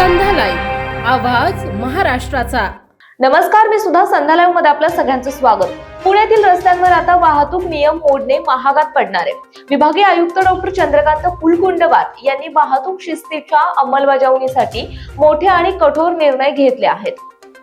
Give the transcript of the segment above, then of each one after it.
आवाज महाराष्ट्राचा. नमस्कार मी सुद्धा संध्यालाईव्हमध्ये आपलं सगळ्यांचं स्वागत. पुण्यातील रस्त्यांवर आता वाहतूक नियम मोडणे महागात पडणार आहे. विभागीय आयुक्त डॉक्टर चंद्रकांत कुलकुंडवार यांनी वाहतूक शिस्तीच्या अंमलबजावणीसाठी मोठे आणि कठोर निर्णय घेतले आहेत.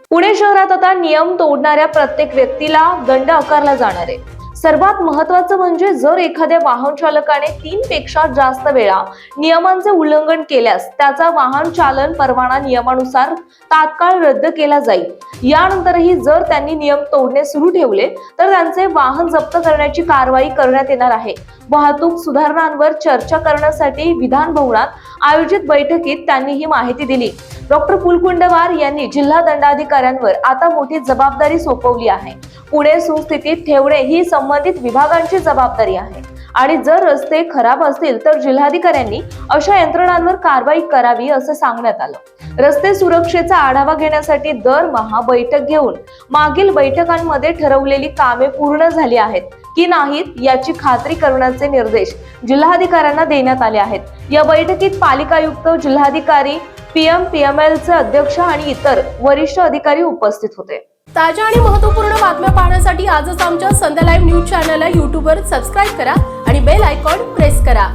पुणे शहरात आता नियम तोडणाऱ्या प्रत्येक व्यक्तीला दंड आकारला जाणार आहे. सर्वात महत्वाचं म्हणजे जर एखाद्या वाहन चालकाने तीन पेक्षा जास्त वेळा नियमांचे उल्लंघन केल्यास त्याचा वाहन चालन परवाना नियमानुसार तात्काळ रद्द केला जाईल. यानंतरही जर त्यांनी नियम तोडणे सुरू ठेवले तर त्यांचे वाहन जप्त करण्याची कारवाई करण्यात येणार आहे. वाहतूक सुधारणांवर चर्चा करण्यासाठी विधान भवनात आयोजित बैठकीत त्यांनी ही माहिती दिली. डॉक्टर पुलकुंडवार यांनी जिल्हा दंडाधिकाऱ्यांवर आता मोठी जबाबदारी सोपवली आहे. पुणे सुस्थितीत ठेवणे ही संबंधित विभागांची जबाबदारी आहे. आणि जर रस्ते खराब असतील तर जिल्हाधिकाऱ्यांनी अशा यंत्रणांवर कारवाई करावी असं सांगण्यात आलं. रस्ते सुरक्षेचा आढावा घेण्यासाठी दरमहा बैठक घेऊन मागील बैठकांमध्ये ठरवलेली कामे पूर्ण झाली आहेत की नाहीत याची खात्री करण्याचे निर्देश जिल्हाधिकाऱ्यांना देण्यात आले आहेत. या बैठकीत पालिका आयुक्त जिल्हाधिकारी पीएम पीएमएल चे अध्यक्ष आणि इतर वरिष्ठ अधिकारी उपस्थित होते. ताज्या आणि महत्त्वपूर्ण बातम्या पाहण्यासाठी आजच आमच्या संध्या लाईव्ह न्यूज चॅनलला यूट्यूबवर सबस्क्राईब करा आणि बेल आयकॉन प्रेस करा.